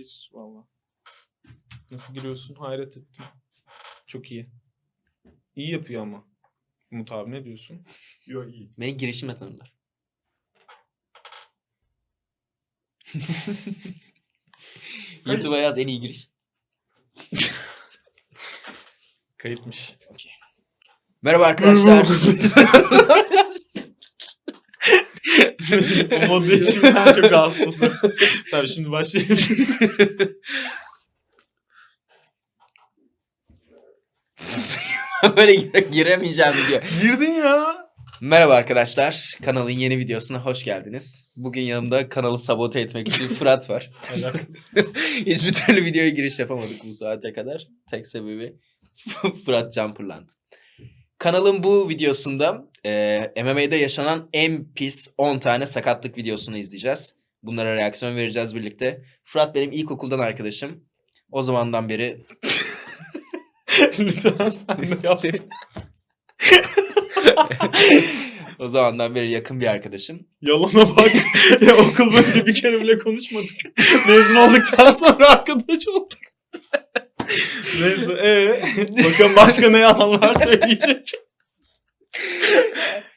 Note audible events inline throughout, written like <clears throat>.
Bir valla. Nasıl giriyorsun hayret ettim. Çok iyi. İyi yapıyor ama. Umut abi ne diyorsun? Yok iyi. Beni girişimle tanırlar. <laughs> YouTube'a yaz en iyi giriş. Kayıtmış. Merhaba arkadaşlar. <laughs> o <laughs> mod değişiminden çok oldum. Tabii şimdi başlayabiliriz. <laughs> Böyle gire- giremeyeceğim diyor. Girdin ya. Merhaba arkadaşlar. Kanalın yeni videosuna hoş geldiniz. Bugün yanımda kanalı sabote etmek için <laughs> Fırat var. Hiçbir türlü videoya giriş yapamadık bu saate kadar. Tek sebebi Fırat Jumperland. Kanalın bu videosunda e, MMA'de yaşanan en pis 10 tane sakatlık videosunu izleyeceğiz. Bunlara reaksiyon vereceğiz birlikte. Fırat benim ilkokuldan arkadaşım. O zamandan beri <laughs> Lütfen sen de yap. o zamandan beri yakın bir arkadaşım. Yalana bak. ya okul boyunca bir kere bile konuşmadık. Mezun olduktan sonra arkadaş olduk. Neyse ee, bakalım başka ne yalanlar söyleyecek.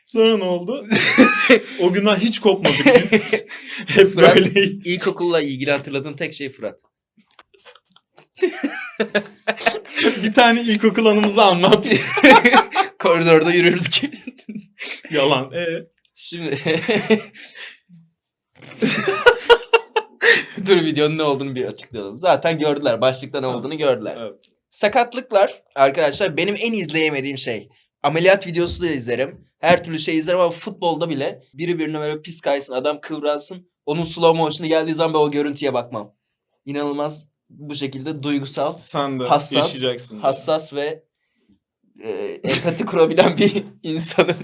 Sonra ne oldu? O günden hiç kopmadık biz. Hep Fırat- böyleyiz. İlkokulla ilgili hatırladığım tek şey Fırat. Bir tane ilkokul anımızı anlat. <laughs> Koridorda yürürdük. Yalan. Ee, Şimdi <laughs> Dur videonun ne olduğunu bir açıklayalım. Zaten gördüler. Başlıkta ne olduğunu gördüler. evet. Sakatlıklar arkadaşlar benim en izleyemediğim şey. Ameliyat videosu da izlerim. Her türlü şey izlerim ama futbolda bile biri birine böyle pis kaysın adam kıvransın. Onun slow motion'u geldiği zaman ben o görüntüye bakmam. İnanılmaz bu şekilde duygusal, Sen de Hassas, yaşayacaksın. hassas ve e, empati <laughs> kurabilen bir insanım.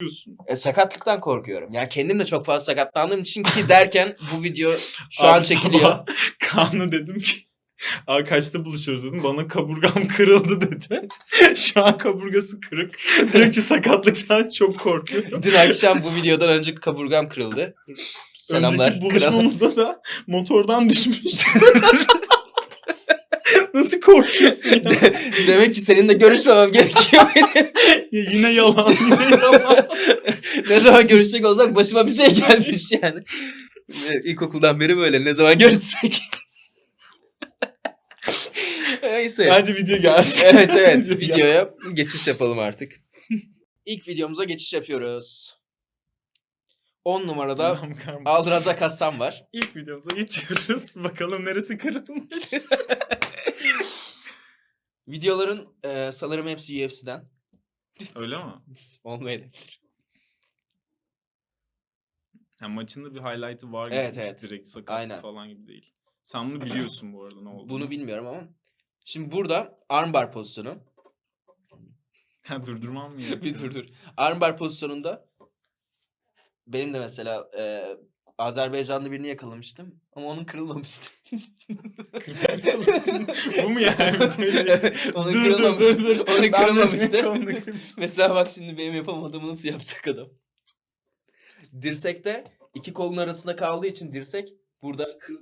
Korkuyorsun. E, sakatlıktan korkuyorum. Yani kendim de çok fazla sakatlandığım için ki derken bu video şu an Abi çekiliyor. sabah <laughs> Kaan'a dedim ki Aa kaçta buluşuyoruz dedim. Bana kaburgam <laughs> kırıldı dedi. <laughs> Şu an kaburgası kırık. Diyor ki sakatlıktan çok korkuyorum. Dün akşam bu videodan önce kaburgam kırıldı. Selamlar. Önceki buluşmamızda da motordan düşmüş. Nasıl korkuyorsun ya? Demek ki seninle görüşmemem gerekiyor benim. <laughs> ya yine yalan, yine yalan. ne zaman görüşecek olsak başıma bir şey gelmiş yani. Ve İlkokuldan beri böyle ne zaman görüşsek. <laughs> Neyse. Bence video gelsin. evet evet Video videoya geçiş yapalım artık. İlk videomuza geçiş yapıyoruz. 10 numarada. Aldrazak Hasan var. İlk videomuza geçiyoruz. Bakalım neresi kırılmış. <laughs> Videoların e, sanırım hepsi UFC'den. Öyle mi? <laughs> Olmayabilir. Ha, maçında bir highlight'ı var gibi. Evet, evet. Direkt Aynen. falan gibi değil. Sen bunu biliyorsun bu arada ne <clears throat> oldu? Bunu bilmiyorum ama. Şimdi burada armbar pozisyonu. <laughs> Ha, durdurmam mı <laughs> bir dur dur. Armbar pozisyonunda benim de mesela e, Azerbaycanlı birini yakalamıştım ama onun kırılmamıştı. bu mu yani? <laughs> onun Dur, dur, kırılmamış. dur, dur. Onun kırılmamıştı. onu kırmıştım. Mesela bak şimdi benim yapamadığımı nasıl yapacak adam. Dirsekte iki kolun arasında kaldığı için dirsek burada kır...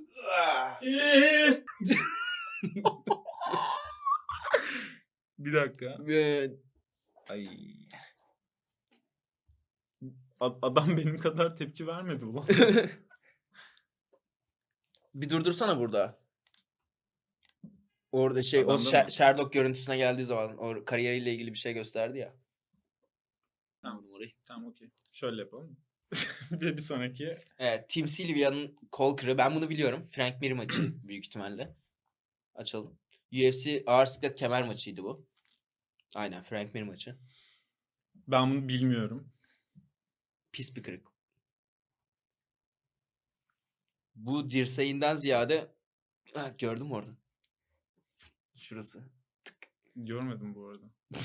bir dakika. Ee, Ay. Adam benim kadar tepki vermedi ulan. <laughs> bir durdursana burada. Orada şey o Adamda Sher- mı? Sherlock görüntüsüne geldiği zaman o kariyeriyle ilgili bir şey gösterdi ya. Tamam. Numarayı. tamam okey. Şöyle yapalım. <laughs> bir, bir sonraki. Evet, Tim Sylvia'nın kol kırığı. Ben bunu biliyorum. Frank Mir maçı <clears throat> büyük ihtimalle. Açalım. UFC ağır siklet kemer maçıydı bu. Aynen Frank Mir maçı. Ben bunu bilmiyorum. Pis bir kırık. Bu dirseğinden ziyade ha, gördün mü orada? Şurası. Görmedim bu arada. <laughs>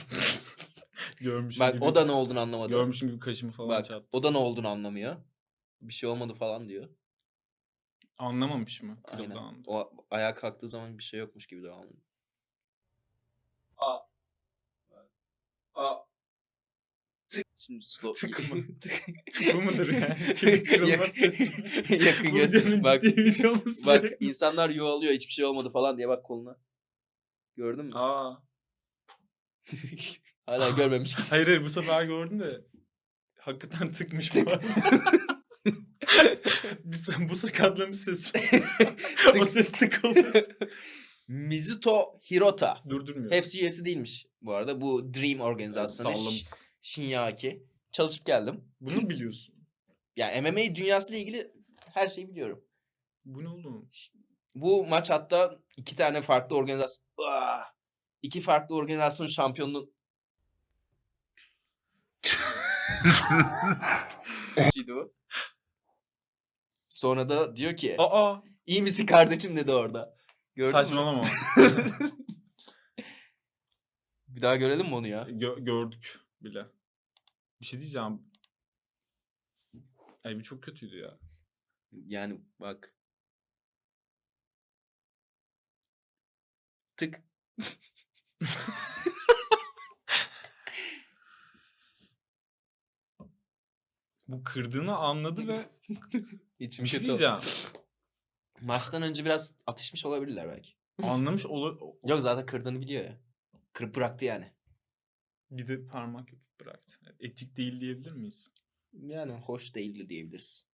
Görmüşüm Bak gibi. o da ne olduğunu anlamadı. Görmüşüm gibi kaşımı falan Bak çattı. o da ne olduğunu anlamıyor. Bir şey olmadı falan diyor. Anlamamış mı? Aynen. anda. O ayağa kalktığı zaman bir şey yokmuş gibi devam ediyor. Şimdi slow. <laughs> Tık mı? <laughs> Bu mudur yani? Kemik kırılma sesi. <laughs> Yakın videonun Bak, bak insanlar yuvalıyor hiçbir şey olmadı falan diye bak koluna. Gördün mü? Aa. Hala görmemiş gibisin. Hayır hayır bu sefer gördüm de hakikaten tıkmış Tık. bu arada. Bu sakatlamış ses. o ses tıkıldı. Mizuto Hirota. Durdurmuyor. Hepsi üyesi değilmiş bu arada. Bu Dream organizasyonu. Sallamışsın. Shinyaki. Çalışıp geldim. Bunu <laughs> biliyorsun. Yani MMA dünyasıyla ilgili her şeyi biliyorum. Bu ne oğlum? Bu maç hatta iki tane farklı organizasyon... Ah! İki farklı organizasyon şampiyonluğu... <laughs> Ciydi o. Sonra da diyor ki Aa. iyi misin kardeşim dedi orada. Gördün mü? Saçmalama. <laughs> Bir daha görelim mi onu ya? Gö- gördük bile. Bir şey diyeceğim. Bu çok kötüydü ya. Yani bak. Tık. Bu kırdığını anladı ve <laughs> İçim bir şey kötü oldu. diyeceğim. Maçtan önce biraz atışmış olabilirler belki. Anlamış olur. Yok zaten kırdığını biliyor ya. Kırıp bıraktı yani. Bir de parmak yapıp bıraktı. Etik değil diyebilir miyiz? Yani hoş değildi diyebiliriz.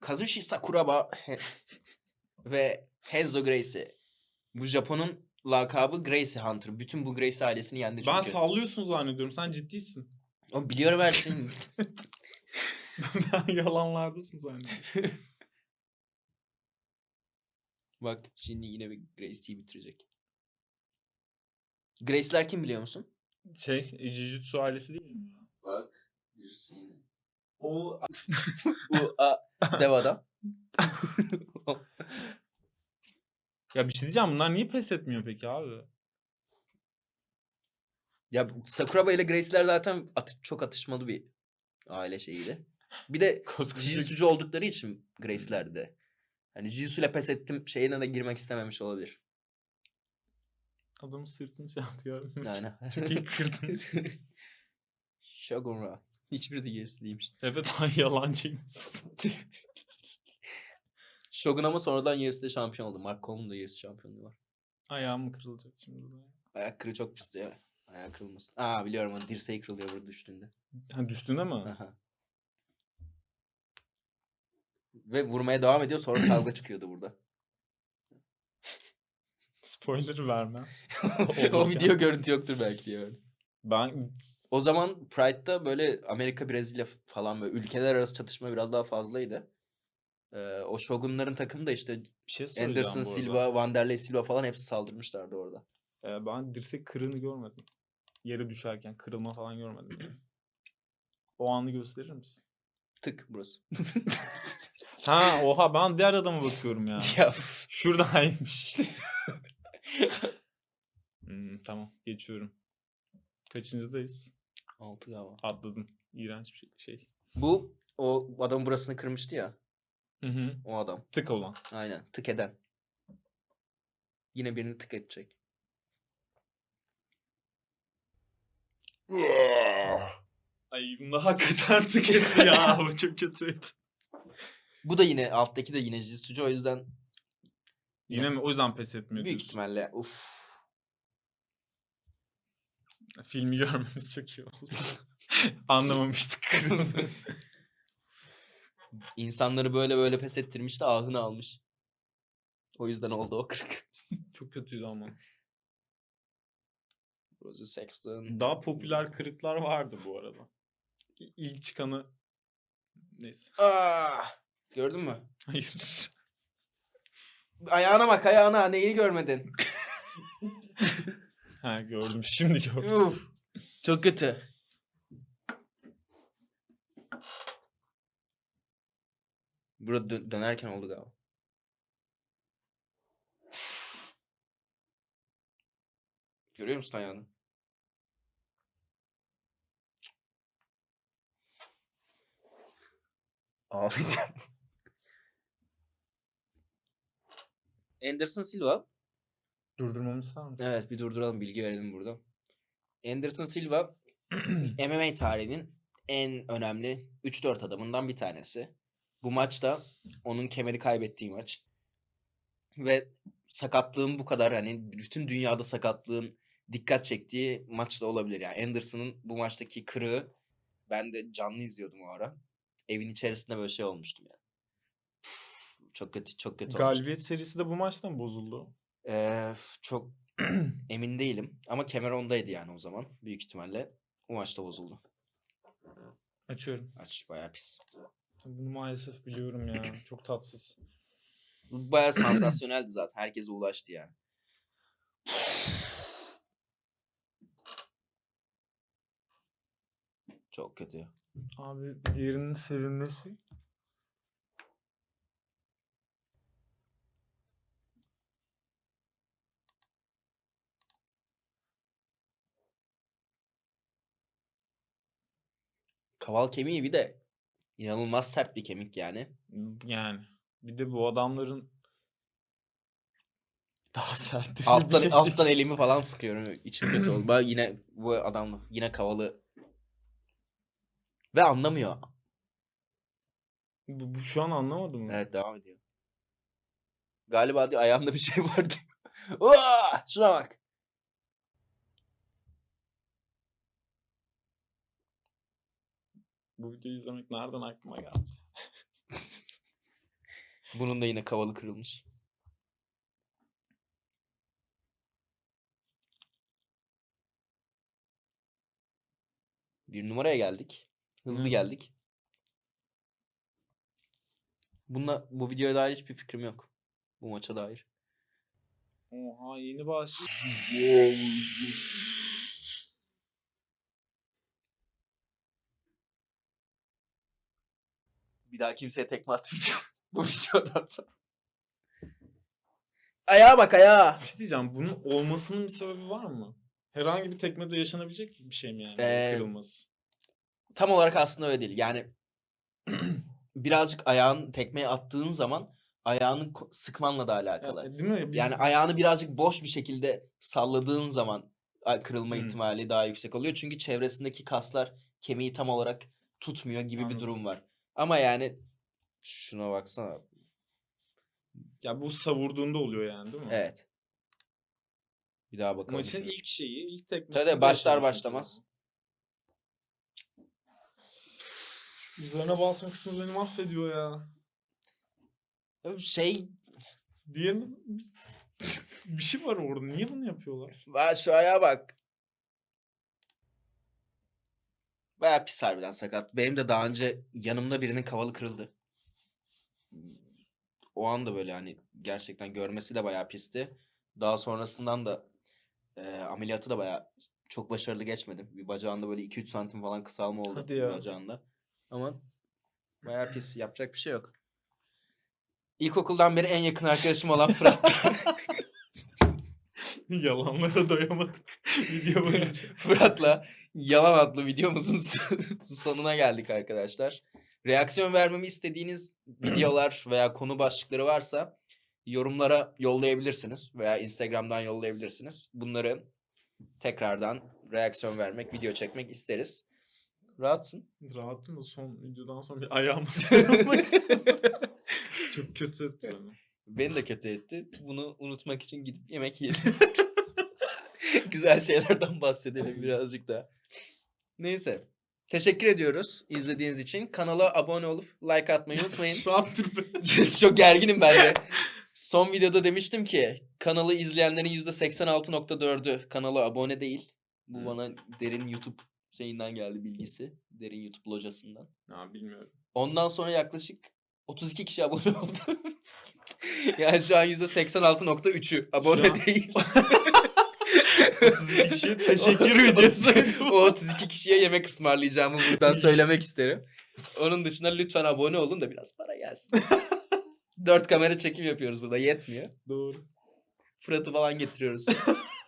Kazushi Sakuraba <laughs> ve Hezo Gracie. Bu Japon'un lakabı Gracie Hunter. Bütün bu Gracie ailesini yendi çünkü. Ben sallıyorsun zannediyorum. Sen ciddisin. O biliyorum her şeyi. <laughs> <laughs> ben yalanlardasın zannediyorum. Bak şimdi yine bir Gracie'yi bitirecek. Gracie'ler kim biliyor musun? Şey, Jujutsu ailesi değil mi? Bak. Birisi. O <laughs> Bu a, dev adam. <laughs> ya bir şey diyeceğim. Bunlar niye pes etmiyor peki abi? Ya Sakuraba ile Gracie'ler zaten atı- çok atışmalı bir aile şeyiydi. Bir de Koskoca oldukları için Gracie'ler de. Hani Jitsu ile pes ettim şeyine de girmek istememiş olabilir. Adamın sırtını şey gördün mü? Yani. Çok iyi kırdın. <laughs> Shogun Ra. Hiçbiri de gerisi değilmiş. Evet ay yalancıymışsın. <laughs> Shogun ama sonradan yarısı şampiyon oldu. Mark Coleman da yarısı şampiyonluğu var. Ayağım mı kırılacak şimdi de? Ayak kırığı çok pisti ya. Ayak kırılmasın. Aa biliyorum o dirseği kırılıyor burada düştüğünde. Ha düştüğünde mi? Aha. Ve vurmaya devam ediyor sonra kavga çıkıyordu burada. Spoiler verme. <laughs> o video görüntü yoktur belki diye öyle. Ben O zaman Pride'da böyle Amerika, Brezilya falan böyle ülkeler arası çatışma biraz daha fazlaydı. Ee, o Shogunların takımı da işte bir şey Anderson. Silva, Wanderlei Silva falan hepsi saldırmışlardı orada. Ee, ben dirsek kırığını görmedim. Yere düşerken kırılma falan görmedim. <clears throat> o anı gösterir misin? Tık burası. <laughs> Ha oha ben diğer adama bakıyorum ya. <laughs> ya Şuradaymış. <laughs> Hmm, tamam geçiyorum. Kaçıncıdayız? altı galiba. Atladım. İğrenç bir şey. Bu o adamın burasını kırmıştı ya. Hı hı. O adam. Tık olan. Aynen. Tık eden. Yine birini tık edecek. <laughs> Ay bunda hakikaten tık etti ya. Bu çok kötüydü. Bu da yine alttaki de yine Jitsucu o yüzden Yine mi? O yüzden pes etmiyor büyük diyorsun. ihtimalle uf. Filmi <laughs> görmemiz çok iyi oldu. <laughs> Anlamamıştık. <laughs> İnsanları böyle böyle pes ettirmiş de ahını almış. O yüzden oldu o kırık. çok kötüydü ama. Rosie Sexton. Daha popüler kırıklar vardı bu arada. İlk çıkanı... Neyse. Aa, gördün mü? Hayır. Ayağına bak ayağına neyi görmedin? <laughs> ha gördüm. Şimdi gördüm. Uf. Çok kötü. Burada dö- dönerken oldu galiba. Görüyor musun ayağını? Ağlayacağım. Anderson Silva. Durdurmamı ister misin? Evet bir durduralım bilgi verelim burada. Anderson Silva <clears throat> MMA tarihinin en önemli 3-4 adamından bir tanesi. Bu maçta onun kemeri kaybettiği maç. Ve sakatlığın bu kadar hani bütün dünyada sakatlığın dikkat çektiği maçta olabilir. Yani Anderson'ın bu maçtaki kırığı ben de canlı izliyordum o ara. Evin içerisinde böyle şey olmuştum yani. Çok kötü çok kötü. Galibiyet serisi de bu maçtan bozuldu. Ee, çok <clears throat> emin değilim ama kemer ondaydı yani o zaman büyük ihtimalle. O maçta bozuldu. Açıyorum. Aç bayağı pis. Bunu maalesef biliyorum ya. <clears throat> Çok tatsız. Bu bayağı sansasyoneldi zaten. Herkese ulaştı yani. Çok kötü. Abi diğerinin sevinmesi. Kaval kemiği bir de inanılmaz sert bir kemik yani. Yani. Bir de bu adamların <laughs> daha sert. Alttan, şey alttan <laughs> elimi falan sıkıyorum. İçim kötü oldu. Ben yine bu adam yine kavalı. Ve anlamıyor. Bu, bu şu an anlamadım mı? Evet devam ediyor. Galiba diyor ayağımda bir şey vardı. <laughs> Uaa! Şuna bak. Bu videoyu izlemek nereden aklıma geldi? <laughs> Bunun da yine kavalı kırılmış. Bir numaraya geldik. Hızlı Hı. geldik. Bununla, bu videoya dair hiçbir fikrim yok. Bu maça dair. Oha yeni baş. <laughs> Bir daha kimseye tekme atmayacağım. <laughs> bu videodan sonra. Ayağa bak ayağa. Bir şey diyeceğim. Bunun olmasının bir sebebi var mı? Herhangi bir tekmede yaşanabilecek bir şey mi yani? Ee, Kırılması. Tam olarak aslında öyle değil. Yani <clears throat> birazcık ayağın tekmeye attığın zaman ayağını sıkmanla da alakalı. Ya, değil mi? Bir- Yani ayağını birazcık boş bir şekilde salladığın zaman kırılma Hmm. ihtimali daha yüksek oluyor. Çünkü çevresindeki kaslar kemiği tam olarak tutmuyor gibi bir Anladım. durum var. Ama yani şuna baksana. ya bu savurduğunda oluyor yani değil mi? Evet. Bir daha bakalım. Maçın ilk şeyi, ilk tekmesi. Tabii başlar başlamaz. Üzerine basma kısmı beni mahvediyor ya. Şey Diğerinin bir şey var orada. Niye bunu yapıyorlar? Vay şu ayağa bak. Baya pis harbiden sakat. Benim de daha önce yanımda birinin kavalı kırıldı. O anda böyle hani gerçekten görmesi de bayağı pisti. Daha sonrasından da e, ameliyatı da bayağı çok başarılı geçmedi. Bir bacağında böyle 2-3 santim falan kısalma oldu Hadi ya. bacağında. Ama bayağı pis. Yapacak bir şey yok. İlkokuldan beri en yakın arkadaşım olan Fırat. <laughs> <laughs> Yalanlara doyamadık <laughs> video boyunca. <laughs> Fırat'la Yalan adlı videomuzun sonuna geldik arkadaşlar. Reaksiyon vermemi istediğiniz <clears throat> videolar veya konu başlıkları varsa yorumlara yollayabilirsiniz veya Instagram'dan yollayabilirsiniz. Bunları tekrardan reaksiyon vermek, video çekmek isteriz. Rahatsın. Rahatım da son videodan sonra bir ayağımı sarılmak istedim. Çok kötü etti beni. Beni de kötü etti. Bunu unutmak için gidip yemek yiyelim. <laughs> Güzel şeylerden bahsedelim birazcık daha. Neyse. Teşekkür ediyoruz izlediğiniz için. Kanala abone olup like atmayı unutmayın. Rahat dur be. <laughs> Çok gerginim ben de. Son videoda demiştim ki kanalı izleyenlerin %86.4'ü kanala abone değil. Bu Hı. bana derin YouTube şeyinden geldi bilgisi. Derin YouTube locasından. Ya bilmiyorum. Ondan sonra yaklaşık 32 kişi abone oldu. <laughs> yani şu an %86.3'ü abone an- değil. 32 kişiye <laughs> teşekkür videosu. o 32 kişiye yemek ısmarlayacağımı buradan <laughs> söylemek isterim. Onun dışında lütfen abone olun da biraz para gelsin. Dört kamera çekim yapıyoruz burada yetmiyor. Doğru. Fırat'ı falan getiriyoruz.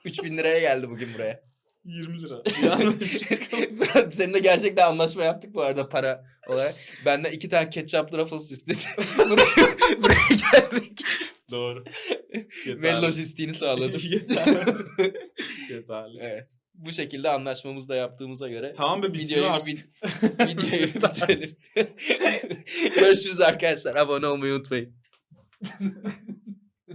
3000 liraya geldi bugün buraya. 20 lira. <laughs> Fırat <laughs> seninle gerçekten anlaşma yaptık bu arada para olarak. Benden iki tane ketçaplı Ruffles istedi. <laughs> buraya, buraya gelmek için. Doğru. Ve lojistiğini sağladım. Yeterli. Yeterli. evet. bu şekilde anlaşmamızı da yaptığımıza göre Tamam be bitsin videoyu, artık. vid- videoyu bitirelim. Görüşürüz arkadaşlar. Abone olmayı unutmayın.